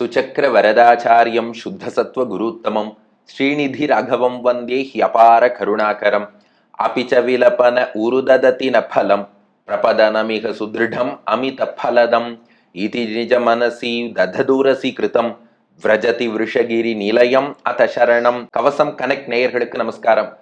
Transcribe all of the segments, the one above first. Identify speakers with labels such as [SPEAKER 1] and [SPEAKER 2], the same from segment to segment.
[SPEAKER 1] சுச்சக்கர வரதாச்சாரியம் சுத்த குருத்தமம் ஸ்ரீநிதி ராகவம் வந்தே ஹியபார கருணாகரம் அபிச்ச விலபன உருதததி ந ஃபலம் பிரபதனமிக சுதிருடம் அமித ஃபலதம் இதி நிஜ மனசி தததூரசி கிருதம் விரஜதி விருஷகிரி நிலையம் அத சரணம் கவசம் கனெக்ட் நேயர்களுக்கு நமஸ்காரம்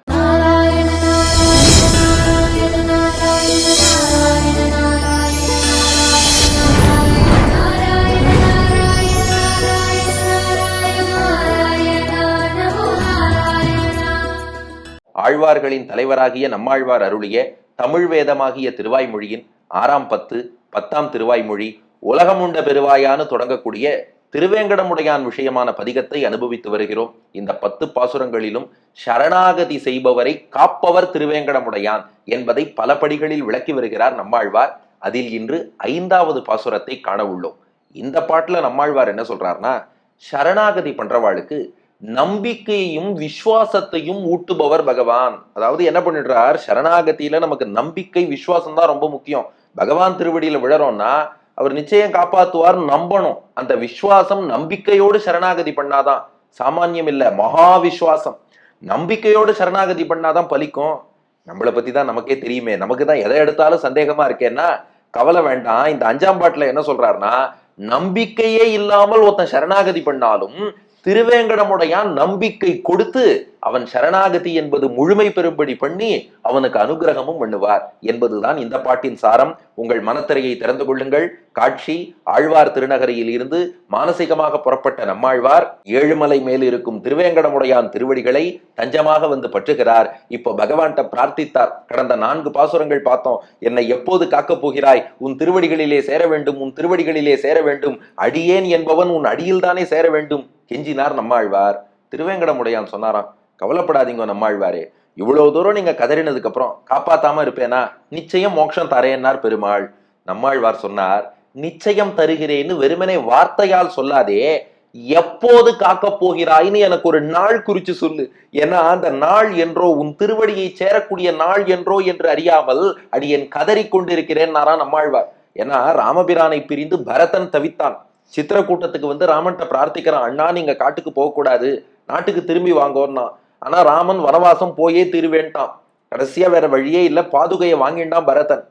[SPEAKER 1] ஆழ்வார்களின் தலைவராகிய நம்மாழ்வார் அருளிய தமிழ் வேதமாகிய திருவாய்மொழியின் ஆறாம் பத்து பத்தாம் திருவாய்மொழி உலகமுண்ட பெருவாயான்னு தொடங்கக்கூடிய திருவேங்கடமுடையான் விஷயமான பதிகத்தை அனுபவித்து வருகிறோம். இந்த பத்து பாசுரங்களிலும் சரணாகதி செய்பவரை காப்பவர் திருவேங்கடமுடையான் என்பதை பல படிகளில் விளக்கி வருகிறார் நம்மாழ்வார். அதில் இன்று ஐந்தாவது பாசுரத்தை காண உள்ளோம். இந்த பாட்டுல நம்மாழ்வார் என்ன சொல்றாருன்னா சரணாகதி பண்றவாளுக்கு நம்பிக்கையையும் விசுவாசத்தையும் ஊட்டுபவர் பகவான். அதாவது என்ன பண்ணிடுறார்? சரணாகதியில நமக்கு நம்பிக்கை விசுவாசம் தான் ரொம்ப முக்கியம். பகவான் திருவடியில விழறோம்னா அவர் நிச்சயம் காப்பாத்துவார் நம்பணும். அந்த விசுவாசம் நம்பிக்கையோடு சரணாகதி பண்ணாதான். சாமானியம் இல்ல மகா விசுவாசம் நம்பிக்கையோடு சரணாகதி பண்ணாதான் பலிக்கும். நம்மளை பத்தி தான் நமக்கே தெரியுமே. நமக்கு தான் எதை எடுத்தாலும் சந்தேகமா இருக்கேன்னா கவலை வேண்டாம். இந்த அஞ்சாம் பாட்டுல என்ன சொல்றாருன்னா நம்பிக்கையே இல்லாமல் ஒருத்தன் சரணாகதி பண்ணாலும் திருவேங்கடமுடையான் நம்பிக்கை கொடுத்து அவன் சரணாகதி என்பது முழுமை பெறும்படி பண்ணி அவனுக்கு அனுகிரகமும் பண்ணுவார் என்பதுதான் இந்த பாட்டின் சாரம். உங்கள் மனத்திரையை திறந்து கொள்ளுங்கள். காட்சி ஆழ்வார் திருநகரியில் இருந்து மானசீகமாக புறப்பட்ட நம்மாழ்வார் ஏழுமலை மேல் இருக்கும் திருவேங்கடமுடையான் திருவடிகளை தஞ்சமாக வந்து பற்றுகிறார். இப்போ பகவான்கிட்ட பிரார்த்தித்தார். கடந்த நான்கு பாசுரங்கள் பார்த்தோம். என்னை எப்போது காக்கப் போகிறாய்? உன் திருவடிகளிலே சேர வேண்டும் உன் திருவடிகளிலே சேர வேண்டும். அடியேன் என்பவன் உன் அடியில்தானே சேர வேண்டும். கெஞ்சினார் நம்மாழ்வார். திருவேங்கடமுடையான் சொன்னாராம் கவலைப்படாதீங்க நம்மாழ்வாரே. இவ்வளவு தூரம் நீங்க கதறினதுக்கு அப்புறம் காப்பாத்தாம இருப்பேனா? நிச்சயம் மோட்சம் தரேன்னார் பெருமாள். நம்மாழ்வார் சொன்னார் நிச்சயம் தருகிறேன்னு வெறுமனே வார்த்தையால் சொல்லாதே. எப்போது காக்கப் போகிறாய்னு எனக்கு ஒரு நாள் குறிச்சு சொல்லு. ஏன்னா அந்த நாள் என்றோ உன் திருவடியை சேரக்கூடிய நாள் என்றோ என்று அறியாமல் அடியன் கதறிக் கொண்டிருக்கிறேன் நாரா நம்மாழ்வார். ஏன்னா ராமபிரானை பிரிந்து பரதன் தவித்தான். சித்திரக்கூட்டத்துக்கு வந்து ராமன்கிட்ட பிரார்த்திக்கிறான். அண்ணா நீங்க காட்டுக்கு போகக்கூடாது. நாட்டுக்கு திரும்பி வாங்கோன்னா. ஆனா ராமன் வனவாசம் போயே திருவேன்ட்டான். கடைசியா வேற வழியே இல்ல. பாதுகையை வாங்கிட்டான் பரதன்.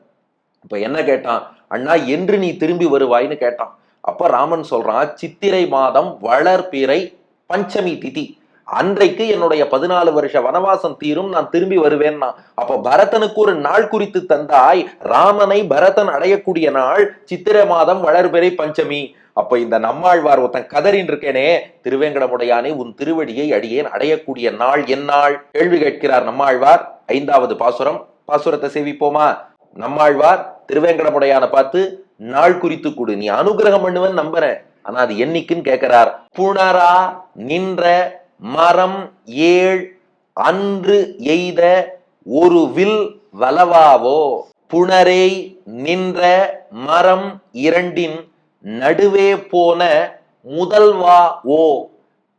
[SPEAKER 1] இப்ப என்ன கேட்டான்? அண்ணா என்று நீ திரும்பி வருவாய்ன்னு கேட்டான். அப்ப ராமன் சொல்றான் சித்திரை மாதம் வளர்பிறை பஞ்சமி திதி. அன்றைக்கு என்னுடைய பதினாலு வருஷ வனவாசம் தீரும். நான் திரும்பி வருவேன்னா. அப்ப பரதனுக்கு ஒரு நாள் குறித்து தந்தாய். ராமனை பரதன் அடையக்கூடிய நாள் சித்திரை மாதம் வளர்பிறை பஞ்சமி. அப்ப இந்த நம்மாழ்வார் ஒருத்தன் கதறின் இருக்கேனே திருவேங்கடமுடையானே உன் திருவடியை அடியேன் அடையக்கூடிய நாள் எந்நாள் கேள்வி கேட்கிறார் நம்மாழ்வார். ஐந்தாவது பாசுரம். பாசுரத்தை சேவிப்போமா? நம்மாழ்வார் திருவேங்கடமுடையான பார்த்து நாள் குறித்து கொடு. நீ அனுகிரகம் பண்ணுவன் நம்புறேன். ஆனா அது என்னைக்குன்னு கேட்கிறார். புணரா நின்ற மரம் ஏழ் அன்று எய்த ஒரு வில் வலவாவோ? புணரை நின்ற மரம் இரண்டின் நடுவே போன முதல்வா ஓ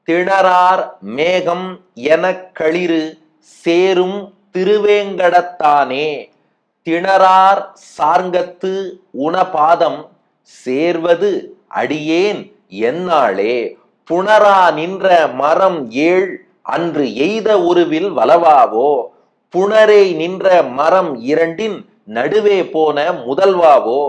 [SPEAKER 1] திணறார் மேகம் என களிறு சேரும் திருவேங்கடத்தானே. திணறார் சார்ங்கத்து உணபாதம் சேர்வது அடியேன் என்னாளே. புணரா நின்ற மரம் ஏழ் அன்று எய்த உருவில் வலவாவோ புணரே நின்ற மரம் இரண்டின் நடுவே போன முதல்வாவோ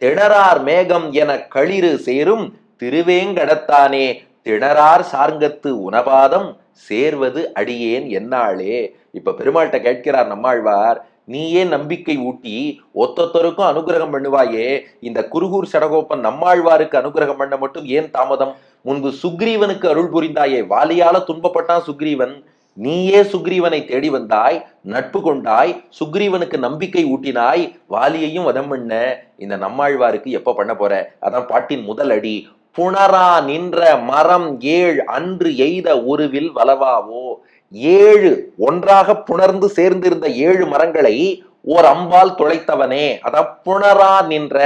[SPEAKER 1] திணறார் மேகம் என களிறு சேரும் திருவேங்கடத்தானே. திணறார் சார்ங்கத்து உணபாதம் சேர்வது அடியேன் என்னாளே. இப்ப பெருமாள்கிட்ட கேட்கிறார் நம்மாழ்வார் நீயே நம்பிக்கை ஊட்டி ஒத்தொத்தருக்கும் அனுகிரகம் பண்ணுவாயே. இந்த குருகூர் சடகோப்பன் நம்மாழ்வாருக்கு அனுகிரகம் பண்ண மட்டும் ஏன் தாமதம்? முன்பு சுக்ரீவனுக்கு அருள் புரிந்தாயே. வாலியால துன்பப்பட்டான் சுக்ரீவன். நீயே சுக்ரீவனை தேடி வந்தாய் நட்பு கொண்டாய் சுக்ரீவனுக்கு நம்பிக்கை ஊட்டினாய் வாலியையும் வதம் பண்ண. இந்த நம்மாழ்வாருக்கு எப்ப பண்ண போற? அதான் பாட்டின் முதல் அடி. புணரா நின்ற மரம் ஏழ் அன்று எய்த உருவில் வளவாவோ? ஏழு ஒன்றாக புணர்ந்து சேர்ந்திருந்த ஏழு மரங்களை ஓர் அம்பால் துளைத்தவனே. அதான் புணரா நின்ற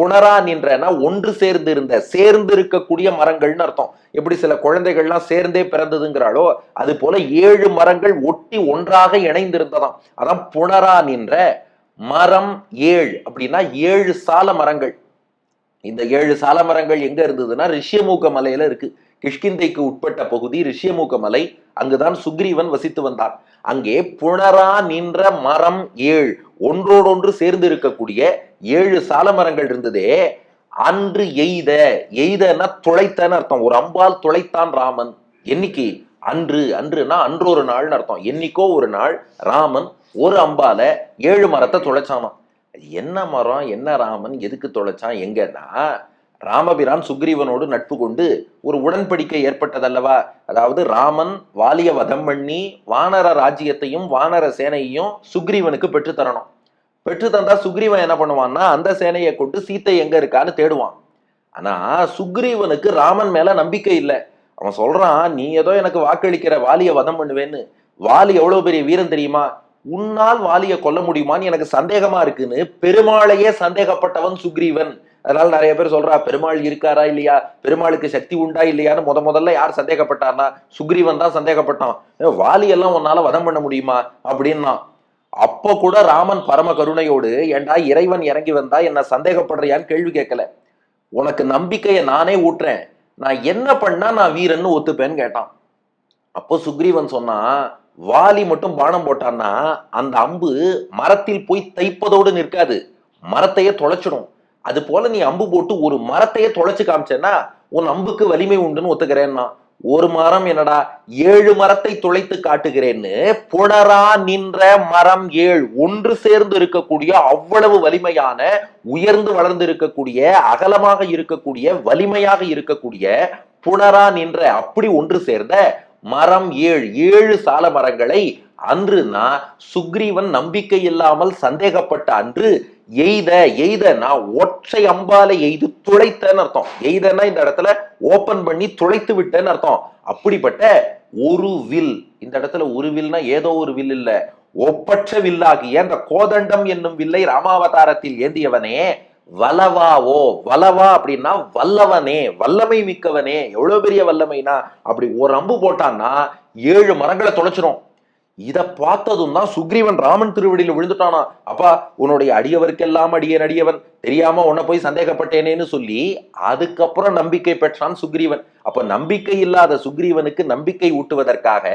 [SPEAKER 1] புனரா நின்றனா ஒன்று சேர்ந்து இருந்த சேர்ந்து இருக்கக்கூடிய மரங்கள்னு அர்த்தம். எப்படி சில குழந்தைகள்லாம் சேர்ந்தே பிறந்ததுங்கிறாளோ அது போல ஏழு மரங்கள் ஒட்டி ஒன்றாக இணைந்திருந்ததாம். அதான் புனரா நின்ற மரம் ஏழு. அப்படின்னா ஏழு சால மரங்கள். இந்த ஏழு சாலமரங்கள் எங்க இருந்ததுன்னா ரிஷ்யமூக்க மலையில இருக்கு. கிஷ்கிந்தைக்கு உட்பட்ட பகுதி ரிஷ்யமூக்க மலை. அங்குதான் சுக்ரீவன் வசித்து வந்தான். அங்கே புனரா நின்ற மரம் ஏழு. ஒன்றோடொன்று சேர்ந்து இருக்கக்கூடிய ஏழு சாலமரங்கள் இருந்ததே அன்று எய்த எய்தனா துளைத்தன்னு அர்த்தம். ஒரு அம்பால் துளைத்தான் ராமன். என்னைக்கு? அன்று. அன்றுனா அன்று ஒரு நாள்னு அர்த்தம். என்னைக்கோ ஒரு நாள் ராமன் ஒரு அம்பால ஏழு மரத்தை துளைச்சானாம் என்ன மரம்? என்ன ராமன்? எதுக்கு தொலைச்சான் எங்கன்னா ராமபிரான் சுக்ரீவனோடு நட்பு கொண்டு ஒரு உடன்படிக்கை ஏற்பட்டதல்லவா? அதாவது ராமன் வாலிய வதம் பண்ணி வானர ராஜ்யத்தையும் வானர சேனையையும் சுக்ரீவனுக்கு பெற்றுத்தரணும் பெற்று தந்தா சுக்ரீவன் என்ன பண்ணுவான்னா அந்த சேனையை கொண்டு சீத்தை எங்க இருக்கான்னு தேடுவான். ஆனா சுக்ரீவனுக்கு ராமன் மேல நம்பிக்கை இல்லை. அவன் சொல்றான் நீ ஏதோ எனக்கு வாக்களிக்கிற வாலிய வதம் பண்ணுவேன்னு. வாலி எவ்வளவு பெரிய வீரன் தெரியுமா? உன்னால் வாலிய கொல்ல முடியுமான்னு எனக்கு சந்தேகமா இருக்குன்னு பெருமாளையே சந்தேகப்பட்டவன் சுக்ரீவன். அதனால நிறைய பேர் சொல்றா பெருமாள் இருக்காரா இல்லையா? பெருமாளுக்கு சக்தி உண்டா இல்லையான்னு முத முதல்ல யார் சந்தேகப்பட்டார்னா சுக்ரீவன் தான் சந்தேகப்பட்டான். வாலி எல்லாம் உன்னால வதம் பண்ண முடியுமா? அப்படின்னா அப்ப கூட ராமன் பரம கருணையோடு ஏண்டா இறைவன் இறங்கி வந்தா என்ன சந்தேகப்படுறியான்னு கேள்வி கேட்கல. உனக்கு நம்பிக்கையை நானே ஊட்டுறேன். நான் என்ன பண்ணா நான் வீரன்னு ஒத்துப்பேன்னு கேட்டான். அப்போ சுக்ரீவன் சொன்னா வாலி மட்டும் பானம் போட்டான்னா அந்த அம்பு மரத்தில் போய் தைப்பதோடு நிற்காது. மரத்தையே தொலைச்சிடும். அது போல நீ அம்பு போட்டு ஒரு மரத்தையே தொலைச்சு காமிச்சேன்னா உன் அம்புக்கு வலிமை உண்டுன்னு ஒத்துக்கிறேன்னா. ஒரு மரம் என்னடா ஏழு மரத்தை துளைத்து காட்டுகிறேன்னு புணரா நின்ற மரம் ஏழு ஒன்று சேர்ந்து இருக்கக்கூடிய அவ்வளவு வலிமையான உயர்ந்து வளர்ந்து இருக்கக்கூடிய அகலமாக இருக்கக்கூடிய வலிமையாக இருக்கக்கூடிய புணரா நின்ற அப்படி ஒன்று சேர்ந்த மரம் ஏழு ஏழு சால மரங்களை அன்று நான் சுக்ரீவன் நம்பிக்கை இல்லாமல் சந்தேகப்பட்ட அன்று எய்த எய்த நான் ஒற்றை அம்பாலை எய்து துளைத்தன்னு அர்த்தம். எய்தன்னா இந்த இடத்துல ஓபன் பண்ணி துளைத்து விட்டேன்னு அர்த்தம். அப்படிப்பட்ட ஒரு வில் இந்த இடத்துல ஒரு வில்னா ஏதோ ஒரு வில் இல்ல. ஒப்பற்ற வில்லாகிய அந்த கோதண்டம் என்னும் வில்லை ராமாவதாரத்தில் ஏந்தியவனே வலவாவோ வலவா அப்படின்னா வல்லவனே வல்லமை மிக்கவனே எவ்வளவு பெரிய வல்லமைனா அப்படி ஒரு அம்பு போட்டான்னா ஏழு மரங்களை தொலைச்சிரும். இதை பார்த்ததும் தான் சுக்ரீவன் ராமன் திருவடியில் விழுந்துட்டானா. அப்பா உன்னுடைய அடியவருக்கெல்லாம் அடியன் அடியவன். தெரியாம உன்னை போய் சந்தேகப்பட்டேனேன்னு சொல்லி அதுக்கப்புறம் நம்பிக்கை பெற்றான் சுக்ரீவன். அப்ப நம்பிக்கை இல்லாத சுக்ரீவனுக்கு நம்பிக்கை ஊட்டுவதற்காக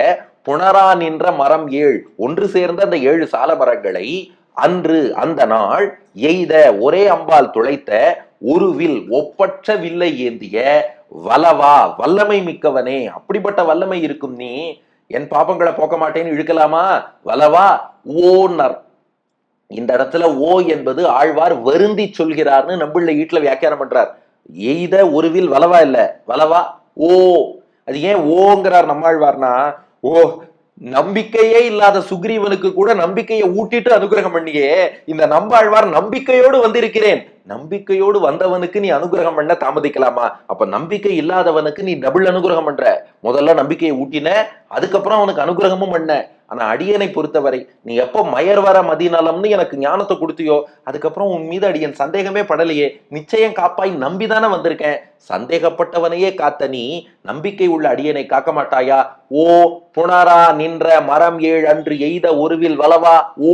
[SPEAKER 1] புனரா நின்ற மரம் ஏழு ஒன்று சேர்ந்த அந்த ஏழு சால மரங்களை அன்று அந்த நாள் எய்த ஒரே அம்பால் துளைத்த ஒரு வில் ஒப்பற்ற வில்லை ஏந்திய வலவா வல்லமை மிக்கவனே அப்படிப்பட்ட வல்லமை இருக்கும் நீ. என் பாப்பங்களை போக்க மாட்டேன்னு இழுக்கலாமா? வலவா ஓனர். இந்த இடத்துல ஓ என்பது ஆழ்வார் வருந்தி சொல்கிறார்னு நம்மள வீட்டுல வியாக்கியானம் பண்றார். எய்த ஒருவில் வலவா இல்ல வலவா ஓ. அது ஏன் ஓங்கிறார் நம்மாழ்வார்னா ஓ நம்பிக்கையே இல்லாத சுக்ரீவனுக்கு கூட நம்பிக்கையை ஊட்டிட்டு அனுகிரகம் பண்ணியே. இந்த நம்பாழ்வார் நம்பிக்கையோடு வந்திருக்கிறேன். நம்பிக்கையோடு வந்தவனுக்கு நீ அனுகிரகம் பண்ண தாமதிக்கலாமா? அப்ப நம்பிக்கை இல்லாதவனுக்கு நீ டபுள் அனுகிரகம் பண்ற. முதல்ல நம்பிக்கையை ஊட்டின அதுக்கப்புறம் அவனுக்கு அனுகிரகமும் பண்ண. ஆனா அடியனை பொறுத்தவரை நீ எப்போ மயர் வர மதிநலம்னு எனக்கு ஞானத்தை கொடுத்தியோ அதுக்கப்புறம் உன் மீது அடியன் சந்தேகமே படலையே. நிச்சயம் காப்பாய் நம்பிதானே வந்திருக்கேன். சந்தேகப்பட்டவனையே காத்த நீ நம்பிக்கை உள்ள அடியனை காக்க மாட்டாயா? ஓ புனரா நின்ற மரம் ஏழு அன்று எய்த ஒருவில் வளவா? ஓ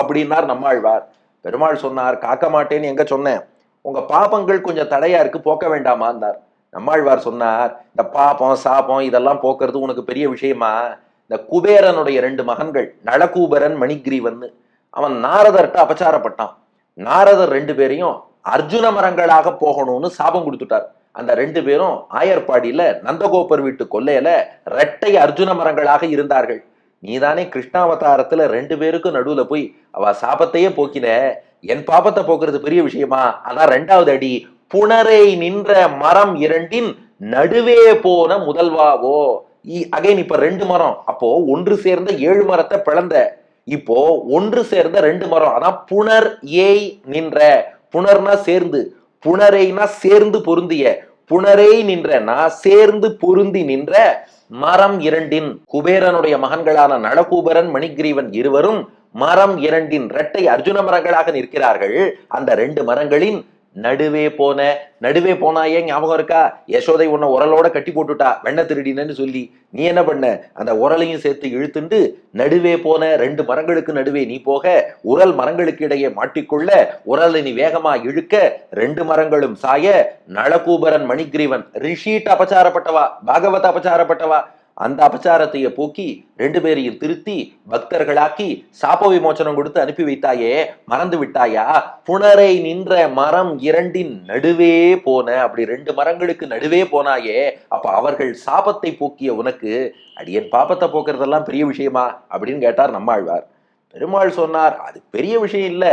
[SPEAKER 1] அப்படின்னார் நம்மாழ்வார். பெருமாள் சொன்னார் காக்க மாட்டேன்னு எங்க சொன்னேன்? உங்க பாபங்கள் கொஞ்சம் தடையா இருக்கு போக்க வேண்டாமான்னார். நம்மாழ்வார் சொன்னார் இந்த பாப்பம் சாபம் இதெல்லாம் போக்குறது உனக்கு பெரிய விஷயமா? இந்த குபேரனுடைய ரெண்டு மகன்கள் நளகூபரன் மணிகிரீவன் அவன் நாரதர்கிட்ட அபச்சாரப்பட்டான். நாரதர் ரெண்டு பேரையும் அர்ஜுன மரங்களாக போகணும்னு சாபம் கொடுத்துட்டார். அந்த ரெண்டு பேரும் ஆயர்பாடியில நந்தகோபர் வீட்டு கொல்லையில ரெட்டை அர்ஜுன மரங்களாக இருந்தார்கள். நீதானே கிருஷ்ணாவதாரத்துல ரெண்டு பேருக்கும் நடுவுல போய் அவ சாபத்தையே போக்கின. என் பாபத்தை போக்குறது பெரிய விஷயமா? அதான் ரெண்டாவது அடி. புனரை நின்ற மரம் இரண்டின் நடுவே போன முதல்வாவோ? அகைன் இப்ப ரெண்டு மரம். அப்போ ஒன்று சேர்ந்த ஏழு மரத்தை பிளந்த இப்போ ஒன்று சேர்ந்த ரெண்டு மரம். அதான் புனர் ஏய் நின்ற. புனர்னா சேர்ந்து புனரைனா சேர்ந்து பொருந்திய. புனரே நின்றனா சேர்ந்து பொருந்தி நின்ற மரம் இரண்டின். குபேரனுடைய மகன்களான நளகூபரன் மணிகிரீவன் இருவரும் மரம் இரண்டின் இரட்டை அர்ஜுன மரங்களாக நிற்கிறார்கள். அந்த ரெண்டு மரங்களின் நடுவே போன நடுவே போனாயே ஞாபகம் இருக்கா? யசோதை உன்னை உரலோட கட்டி போட்டுட்டா வெண்ண திருடினன்னு சொல்லி. நீ என்ன பண்ண? அந்த உரலையும் சேர்த்து இழுத்துண்டு நடுவே போன ரெண்டு மரங்களுக்கு நடுவே நீ போக உரல் மரங்களுக்கு இடையே மாட்டிக்கொள்ள உரலை நீ வேகமா இழுக்க ரெண்டு மரங்களும் சாய நளகூபரன் மணிகிரீவன் ரிஷீட் அபச்சாரப்பட்டவா பாகவத் அபச்சாரப்பட்டவா? அந்த அபச்சாரத்தையே போக்கி ரெண்டு பேரையும் திருத்தி பக்தர்களாக்கி சாப விமோச்சனம் கொடுத்து அனுப்பி வைத்தாயே மறந்து விட்டாயா? புனரை நின்ற மரம் இரண்டின் நடுவே போன அப்படி ரெண்டு மரங்களுக்கு நடுவே போனாயே அப்ப அவர்கள் சாபத்தை போக்கிய உனக்கு அடியன் பாப்பத்தை போக்குறதெல்லாம் பெரிய விஷயமா? அப்படின்னு கேட்டார் நம்மாழ்வார். பெருமாள் சொன்னார் அது பெரிய விஷயம் இல்ல.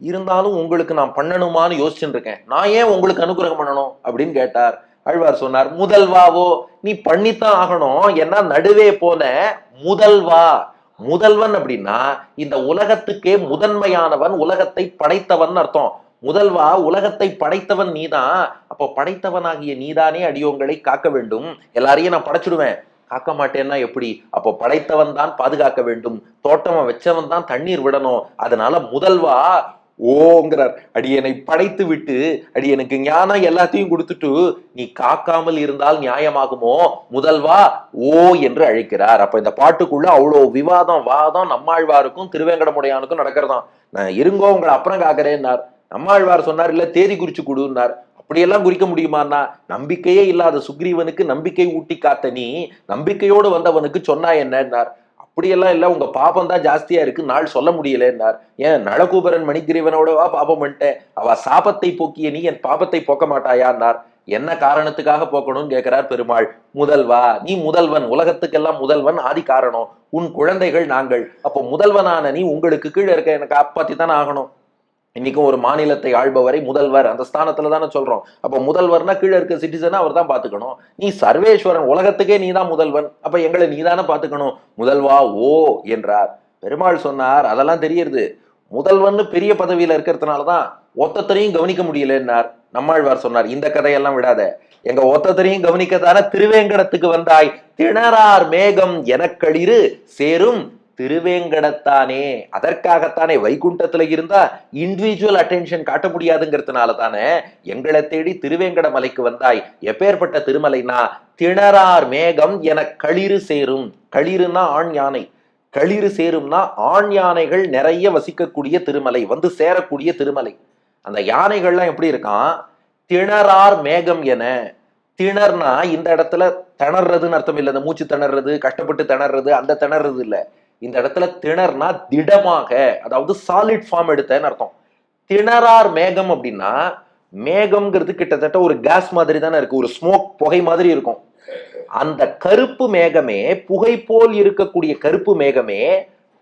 [SPEAKER 1] இருந்தாலும் உங்களுக்கு நான் பண்ணணுமான்னு யோசிச்சுட்டு இருக்கேன். நான் ஏன் உங்களுக்கு அனுகிரகம் பண்ணணும்? அப்படின்னு கேட்டார். ஆழ்வார் சொன்னார். முதல்வாவோ நீ பண்ணித்தான் ஆகணும். ஏன்னா நடுவே போன முதல்வா? முதல்வன் அப்படின்னா இந்த உலகத்துக்கே முதன்மையானவன் உலகத்தை படைத்தவன் அர்த்தம். முதல்வா உலகத்தை படைத்தவன் நீதான். அப்போ படைத்தவனாகிய நீதானே அடியோங்களை காக்க வேண்டும். எல்லாரையும் நான் படைச்சிடுவேன். காக்க மாட்டேன்னா எப்படி? அப்போ படைத்தவன் தான் பாதுகாக்க வேண்டும். தோட்டமா வச்சவன் தான் தண்ணீர் விடணும். அதனால முதல்வா ஓங்கிறார். அடியனை படைத்து விட்டு அடியனுக்கு ஞானம் எல்லாத்தையும் கொடுத்துட்டு நீ காக்காமல் இருந்தால் நியாயமாகுமோ? முதல்வா ஓ என்று அழைக்கிறார். அப்ப இந்த பாட்டுக்குள்ள அவ்வளோ விவாதம் வாதம் நம்மாழ்வாருக்கும் திருவேங்கடமுடையானுக்கும் நடக்கிறதாம் நான் இருங்கோ உங்களை அப்புறம் காக்கிறேன்னார். நம்மாழ்வார் சொன்னார் இல்ல தேதி குறிச்சு கொடுன்னார். அப்படியெல்லாம் குறிக்க முடியுமான்னா நம்பிக்கையே இல்லாத சுக்ரீவனுக்கு நம்பிக்கை ஊட்டி காத்த நீ நம்பிக்கையோடு வந்தவனுக்கு சொன்னா என்னன்னார். அப்படியெல்லாம் இல்லை உங்க பாப்பம் தான் ஜாஸ்தியா இருக்கு நாள் சொல்ல முடியலன்னார். ஏன் நளகூபரன் மணிகிரீவனோடவா பாபம் பண்ணிட்டேன் அவ சாபத்தை போக்கிய நீ என் பாபத்தை போக்க மாட்டாயான்னார். என்ன காரணத்துக்காக போக்கணும்னு கேட்கிறார் பெருமாள். முதல்வா நீ முதல்வன் உலகத்துக்கெல்லாம் முதல்வன் ஆதி காரணம். உன் குழந்தைகள் நாங்கள். அப்போ முதல்வனான நீ உங்களுக்கு கீழே இருக்க எனக்கு அப்பாத்தி தானே ஆகணும். இன்னைக்கும் ஒரு மாநிலத்தை ஆள்பவரை முதல்வர் அந்த ஸ்தானத்துல தானே சொல்றோம். அப்போ முதல்வர்னா கீழே இருக்க சிட்டிசனா அவர் தான் பாத்துக்கணும். நீ சர்வேஸ்வரன் உலகத்துக்கே நீ தான் முதல்வன். அப்ப எங்களை நீ தானே பாத்துக்கணும். முதல்வா ஓ என்றார். பெருமாள் சொன்னார் அதெல்லாம் தெரியறது. முதல்வன் பெரிய பதவியில இருக்கிறதுனாலதான் ஒத்தத்தரையும் கவனிக்க முடியலன்னார். நம்மாழ்வார் சொன்னார் இந்த கதையெல்லாம் விடாத. எங்க ஒத்தத்தரையும் கவனிக்கத்தான திருவேங்கடத்துக்கு வந்தாய். திணறார் மேகம் எனக்களிரு சேரும் திருவேங்கடத்தானே? அதற்காகத்தானே வைகுண்டத்துல இருந்தா இண்டிவிஜுவல் அட்டென்ஷன் காட்ட முடியாதுங்கிறதுனால தானே எங்களை தேடி திருவேங்கட மலைக்கு வந்தாய். எப்பேற்பட்ட திருமலைனா திணறார் மேகம் என களிறு சேரும். களிறுனா ஆண் யானை. களிறு சேரும்னா ஆண் யானைகள் நிறைய வசிக்கக்கூடிய திருமலை வந்து சேரக்கூடிய திருமலை. அந்த யானைகள்லாம் எப்படி இருக்கான்? திணறார் மேகம் என. திணர்னா இந்த இடத்துல திணறதுன்னு அர்த்தம் இல்லை. இந்த மூச்சு திணறது கஷ்டப்பட்டு திணறது அந்த திணறது இல்லை. இந்த இடத்துல திணர்னா திடமாக அதாவது சாலிட் ஃபார்ம் எடுத்தேன்னு அர்த்தம். திணறார் மேகம் அப்படின்னா மேகம்ங்கிறது கிட்டத்தட்ட ஒரு கேஸ் மாதிரி தானே இருக்கு ஒரு ஸ்மோக் புகை மாதிரி இருக்கும். அந்த கருப்பு மேகமே புகை போல் இருக்கக்கூடிய கருப்பு மேகமே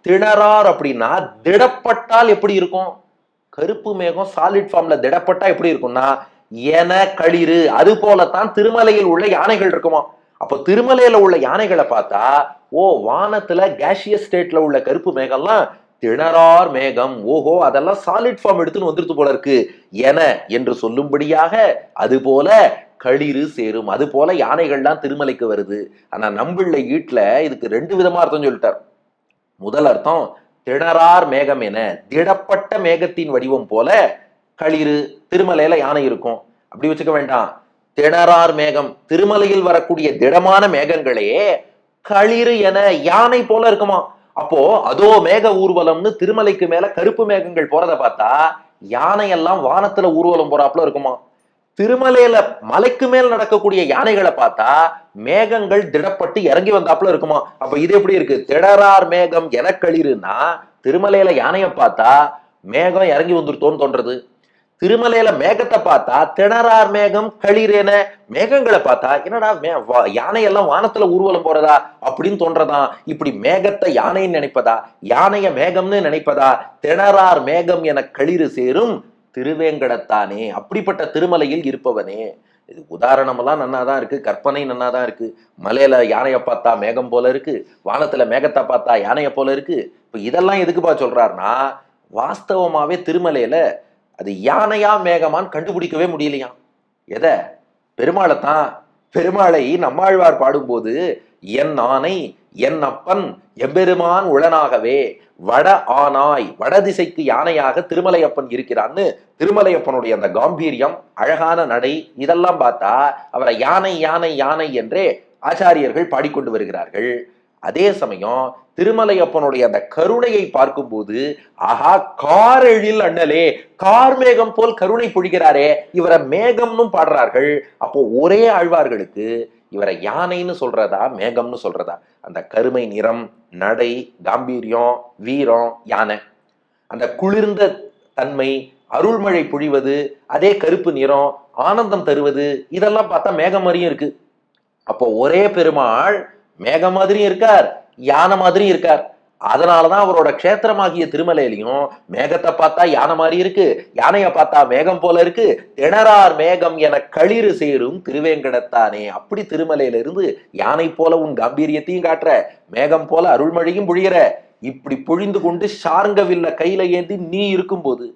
[SPEAKER 1] திணறார் அப்படின்னா திடப்பட்டால் எப்படி இருக்கும்? கருப்பு மேகம் சாலிட் ஃபார்ம்ல திடப்பட்டா எப்படி இருக்கும்னா என களிறு அது போலத்தான் திருமலையில் உள்ள யானைகள் இருக்குமா? அப்போ திருமலையில உள்ள யானைகளை பார்த்தா ஓ வானத்துல கேஷியஸ் ஸ்டேட்ல உள்ள கருப்பு மேகம்லாம் திணறார் மேகம். ஓஹோ அதெல்லாம் சாலிட் ஃபார்ம் எடுத்துன்னு வந்துருது போல இருக்கு. என என்று சொல்லும்படியாக அது போல களிறு சேரும். அது போல யானைகள்லாம் திருமலைக்கு வருது. ஆனா நம்பிள்ள வீட்டுல இதுக்கு ரெண்டு விதமா அர்த்தம் சொல்லிட்டார். முதல் அர்த்தம் திணறார் மேகம் என. திடப்பட்ட மேகத்தின் வடிவம் போல களிறு திருமலையில யானை இருக்கும். அப்படி வச்சுக்க வேண்டாம். திணறார் மேகம். திருமலையில் வரக்கூடிய திடமான மேகங்களே களிறு என யானை போல இருக்குமா? அப்போ அதோ மேக ஊர்வலம்னு திருமலைக்கு மேல கருப்பு மேகங்கள் போறத பார்த்தா யானை எல்லாம் வானத்துல ஊர்வலம் போறாப்புல இருக்குமா? திருமலையில மலைக்கு மேல் நடக்கக்கூடிய யானைகளை பார்த்தா மேகங்கள் திடப்பட்டு இறங்கி வந்தாப்புல இருக்குமா? அப்ப இது எப்படி இருக்கு? திடறார் மேகம் எனக்களிருன்னா திருமலையில யானையை பார்த்தா மேகம் இறங்கி வந்துருத்தோன்னு தோன்றது திருமலையில மேகத்தை பார்த்தா திணறார் மேகம் களிரேன மேகங்களை பார்த்தா என்னடா மே வா- யானையெல்லாம் வானத்துல ஊர்வலம் போறதா அப்படின்னு தோன்றதா? இப்படி மேகத்தை யானைன்னு நினைப்பதா? யானைய மேகம்னு நினைப்பதா? திணறார் மேகம் என களிறு சேரும் திருவேங்கடத்தானே. அப்படிப்பட்ட திருமலையில் இருப்பவனே. இது உதாரணமெல்லாம் நன்னாதான் இருக்கு. கற்பனை நன்னாதான் இருக்கு. மலையில யானையை பார்த்தா மேகம் போல இருக்கு. வானத்துல மேகத்தை பார்த்தா யானையை போல இருக்கு. இப்ப இதெல்லாம் எதுக்குப்பா சொல்றாருன்னா வாஸ்தவமாவே திருமலையில அது யானையா மேகமான்னு கண்டுபிடிக்கவே முடியலையாம் எதை? பெருமாளை தான். பெருமாளை நம்மாழ்வார் பாடும்போது என் ஆணை என் அப்பன் எம்பெருமான் உளனாகவே வட ஆனாய் வடதிசைக்கு யானையாக திருமலையப்பன் இருக்கிறான்னு திருமலையப்பனுடைய அந்த காம்பீரியம் அழகான நடை இதெல்லாம் பார்த்தா அவரை யானை யானை யானை என்றே ஆச்சாரியர்கள் பாடிக்கொண்டு வருகிறார்கள். அதே சமயம் திருமலையப்பனுடைய அந்த கருணையை பார்க்கும்போது ஆஹா காரெழில் அண்ணலே கார் மேகம் போல் கருணை பொழிகிறாரே இவரை மேகம்னு பாடுறார்கள். அப்போ ஒரே ஆழ்வார்களுக்கு இவரை யானைன்னு சொல்றதா மேகம்னு சொல்றதா? அந்த கருமை நிறம் நடை காம்பீரியம் வீரம் யானை. அந்த குளிர்ந்த தன்மை அருள்மழை பொழிவது அதே கருப்பு நிறம் ஆனந்தம் தருவது இதெல்லாம் பார்த்தா மேகம் மாதிரியும் இருக்கு. அப்போ ஒரே பெருமாள் மேகம் மாதிரியும் இருக்கார் யானை மாதிரியும் இருக்கார். அதனாலதான் அவரோட க்ஷேத்திரமாகிய திருமலையிலையும் மேகத்தை பார்த்தா யானை மாதிரி இருக்கு யானையை பார்த்தா மேகம் போல இருக்கு திணறார் மேகம் என களிறு சேரும் திருவேங்கடத்தானே. அப்படி திருமலையில இருந்து யானை போல உன் காம்பீரியத்தையும் காட்டுற மேகம் போல அருள்மழையும் புழியற இப்படி பொழிந்து கொண்டு சாருங்கவில்ல கையில ஏந்தி நீ இருக்கும்போது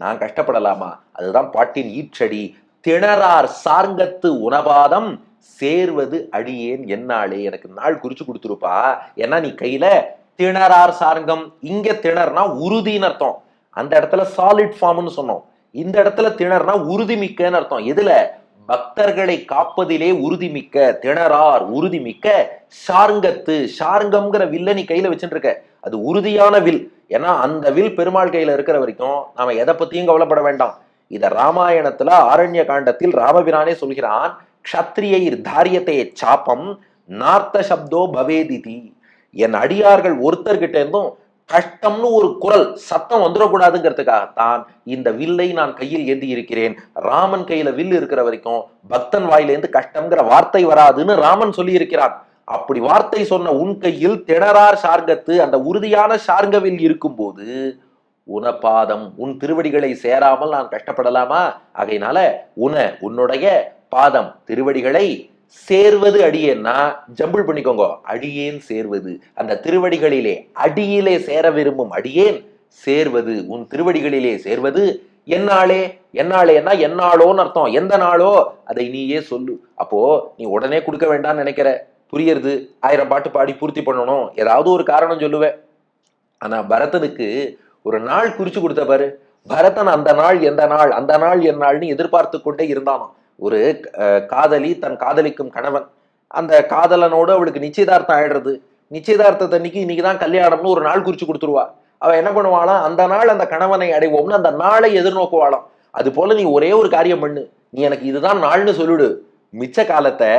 [SPEAKER 1] நான் கஷ்டப்படலாமா? அதுதான் பாட்டின் ஈற்றடி திணறார் சார்ங்கத்து உணபாதம் சேர்வது அடியேன் என்னாலே? எனக்கு நாள் குறிச்சு கொடுத்துருப்பா. ஏன்னா நீ கையில திணறார் சார்கம் இங்க திணறனா உறுதின்னு அர்த்தம். அந்த இடத்துல சாலிட் ஃபார்ம்னு சொன்னோம். இந்த இடத்துல திணறனா உறுதிமிக்கன்னு அர்த்தம். எதுல? பக்தர்களை காப்பதிலே உறுதிமிக்க திணறார் உறுதிமிக்க சாருங்கத்து. சாருங்கம்ங்கிற வில்ல நீ கையில வச்சுட்டு இருக்க அது உறுதியான வில். ஏன்னா அந்த வில் பெருமாள் கையில இருக்கிற வரைக்கும் நாம எதை பத்தியும் கவலைப்பட வேண்டாம். இத ராமாயணத்துல ஆரண்ய காண்டத்தில் ராமபிரானே சொல்கிறான் க்ஷத்ரியை தாரியத்தை சாப்பம் நார்த்த சப்தோ பவேதிதி. என் அடியார்கள் ஒருத்தர்கிட்ட இருந்தும் கஷ்டம்னு ஒரு குரல் சத்தம் வந்துடக்கூடாதுங்கிறதுக்காகத்தான் இந்த வில்லை நான் கையில் ஏந்தி இருக்கிறேன் ராமன் கையில வில் இருக்கிற வரைக்கும் பக்தன் வாயிலேருந்து கஷ்டம்ங்கிற வார்த்தை வராதுன்னு ராமன் சொல்லி இருக்கிறான் அப்படி வார்த்தை சொன்ன உன் கையில் திணறார் சார்கத்து அந்த உறுதியான சார்கவில் இருக்கும்போது உனப்பாதம் உன் திருவடிகளை சேராமல் நான் கஷ்டப்படலாமா? ஆகையினால உன உன்னுடைய பாதம் திருவடிகளை சேர்வது அடியேன்னா ஜம்பிள் பண்ணிக்கோங்க. அடியேன் சேர்வது. அந்த திருவடிகளிலே அடியிலே சேர விரும்பும் அடியேன் சேர்வது. உன் திருவடிகளிலே சேர்வது என்னாலே? என்னாலேன்னா என்னாலோன்னு அர்த்தம். எந்த நாளோ? அதை நீயே சொல்லு. அப்போ நீ உடனே கொடுக்க வேண்டாம்னு நினைக்கிற. புரியுறது? ஆயிரம் பாட்டு பாடி பூர்த்தி பண்ணணும். ஏதாவது ஒரு காரணம் சொல்லுவேன் ஆனா பரதனுக்கு ஒரு நாள் குறிச்சு கொடுத்த பாரு. பரதன் அந்த நாள் எந்த நாள் அந்த நாள் என் நாள்னு எதிர்பார்த்து கொண்டே இருந்தானாம். ஒரு காதலி தன் காதலிக்கும் கணவன். அந்த காதலனோடு அவளுக்கு நிச்சயதார்த்தம் ஆயிடுறது. நிச்சயதார்த்தத்தை அன்னைக்கு இன்னைக்கு தான் கல்யாணம்னு ஒரு நாள் குறிச்சு கொடுத்துருவா. அவள் என்ன பண்ணுவாளாம் அந்த நாள் அந்த கணவனை அடைவோம்னு அந்த நாளை எதிர்நோக்குவாளாம். அது போல நீ ஒரே ஒரு காரியம் பண்ணு. நீ எனக்கு இதுதான் நாள்னு சொல்லிடு மிச்ச காலத்தை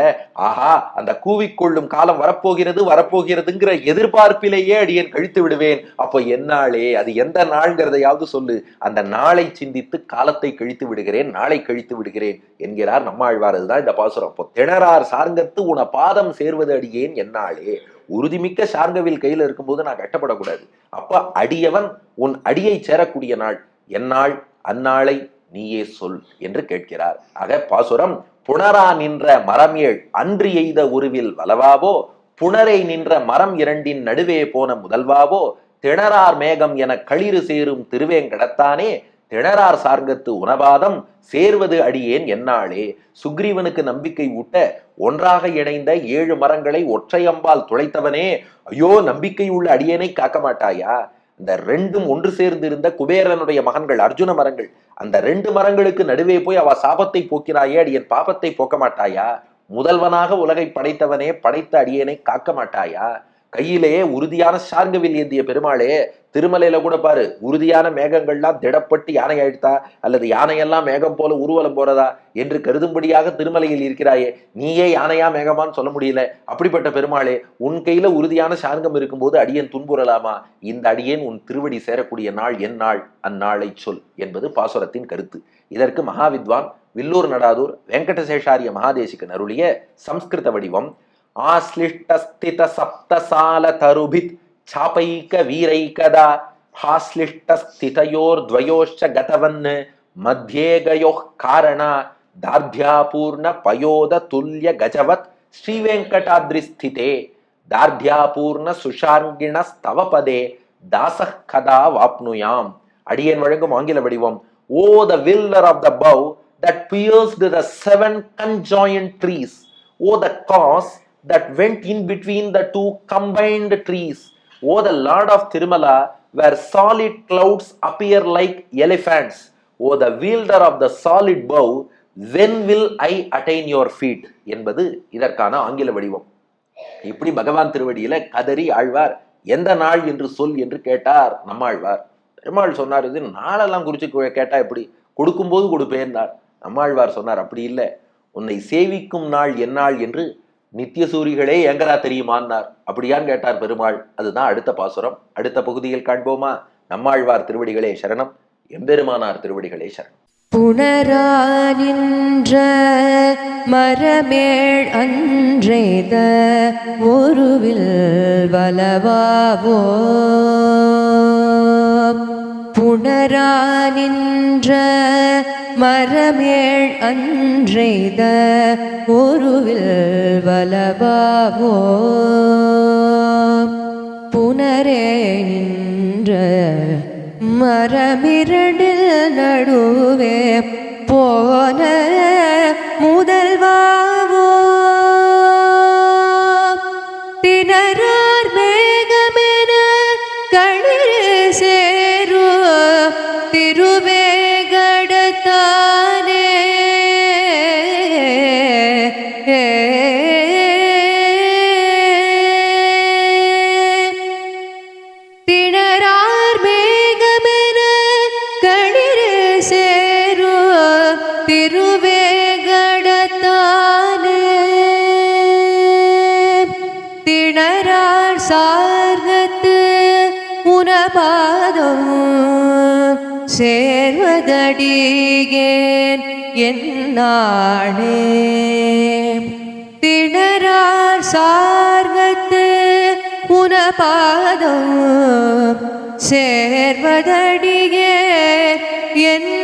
[SPEAKER 1] ஆஹா அந்த கூவிக்கொள்ளும் காலம் வரப்போகிறது வரப்போகிறதுங்கிற எதிர்பார்ப்பிலேயே அடியேன் கழித்து விடுவேன். அப்போ என்னாளே அது எந்த நாள்ங்கிறதையாவது சொல்லு. அந்த நாளை சிந்தித்து காலத்தை கழித்து விடுகிறேன் நாளை கழித்து விடுகிறேன் என்கிறார் நம்மாழ்வார். அதுதான் இந்த பாசுரம். அப்போ திணறார் சார்ங்கத்து உன பாதம் சேர்வது அடியேன் என்னாளே உறுதிமிக்க சார்கவில் கையில இருக்கும்போது நான் கட்டப்படக்கூடாது. அப்ப அடியவன் உன் அடியை சேரக்கூடிய நாள். எந்நாள் அந்நாளை நீயே சொல் என்று கேட்கிறார். ஆக பாசுரம் புணரா நின்ற மரம் ஏழ் அன்று எய்த உருவில் வலவாவோ புணரை நின்ற மரம் இரண்டின் நடுவே போன முதல்வாவோ? திணறார் மேகம் என களிறு சேரும் திருவேங்கடத்தானே? திணறார் சார்கத்து உணவாதம் சேர்வது அடியேன் என்னாளே? சுக்ரீவனுக்கு நம்பிக்கை ஊட்ட ஒன்றாக இணைந்த ஏழு மரங்களை ஒற்றையம்பால் துளைத்தவனே? ஐயோ நம்பிக்கை உள்ள அடியேனை காக்க மாட்டாயா இந்த ரெண்டும் ஒன்று சேர்ந்து இருந்த குபேரனுடைய மகன்கள் அர்ஜுன மரங்கள் அந்த ரெண்டு மரங்களுக்கு நடுவே போய் அவ சாபத்தை போக்கினாயே அடியன் பாபத்தை போக்க மாட்டாயா முதல்வனாக உலகை படைத்தவனே படைத்த அடியேனை காக்க மாட்டாயா கையிலேயே உறுதியான சார்கவில் ஏந்திய பெருமாளே திருமலையில கூட பாரு உறுதியான மேகங்கள்லாம் திடப்பட்டு யானை ஆயிடுதா அல்லது யானையெல்லாம் மேகம் போல ஊர்வலம் போறதா? என்று கருதும்படியாக திருமலையில் இருக்கிறாயே நீயே யானையா மேகமான்னு சொல்ல முடியல. அப்படிப்பட்ட பெருமாளே உன் கையில உறுதியான சார்கம் இருக்கும்போது அடியேன் துன்புறலாமா? இந்த அடியேன் உன் திருவடி சேரக்கூடிய நாள் என் நாள் அந்நாளை சொல் என்பது பாசுரத்தின் கருத்து. இதற்கு மகாவித்வான் வில்லூர் நடாதூர் வெங்கடசேஷாரிய மகாதேசிக்கு நருளிய சம்ஸ்கிருத வடிவம் ஆஸ்லிஷ்டஸ்தித சப்தசால தருபித் சாபைக வீரைகதா ஹாஸ்லிஷ்டஸ்திதயோர் துவயோஷ்ச கதவன் மத்தியேகயோः காரண. தார்த்தியாபூர்ண பயோத துல்ய கஜவத் ஸ்ரீவெங்கடாத்ரிஸ்திதே. தார்த்தியாபூர்ண சுஷாங்கிண ஸ்தவபதே தாசக் கதா வாப்னுயாம் அடியன் வழங்கும் ஆங்கில வடிவம். O the Willer of the bow that pierced the seven conjoined trees. O the cause that went in between the two combined trees O the lord of Tirumala where solid clouds appear like elephants O the wielder of the solid bow, when will I attain your feet என்பது இதற்கான ஆங்கில வடிவம். இப்படி பகவான் திருவடியில கதறி ஆழ்வார். எந்த நாள் என்று சொல் என்று கேட்டார் நம்மாழ்வார். பெருமாள் சொன்னார் இது நாளெல்லாம் குறிச்சு கேட்டா எப்படி? கொடுக்கும்போது கொடுப்பேன் நம்மாழ்வார் சொன்னார் அப்படி இல்லை. உன்னை சேவிக்கும் நாள் எந்நாள் என்று நித்திய சூரிகளே எங்கரா தெரியுமான்னார். அப்படியான்னு கேட்டார் பெருமாள். அதுதான் அடுத்த பாசுரம். அடுத்த பகுதியில் காண்போமா? நம்மாழ்வார் திருவடிகளே சரணம். எம்பெருமானார் திருவடிகளே சரணம்.
[SPEAKER 2] புணரானின்ற மரமேள் அன்றேத ஒருவில் வலவாவோ? புனரானின்ற மரமேள் அன்றைத ஒருவில் வலபாவோ? புனரே நின்ற மரமிரடில் நடுவே போன சேர்வதடிகேன் என்னாளே திணறார் சார்கத்து உனபாதம் சேர்வதடியே என்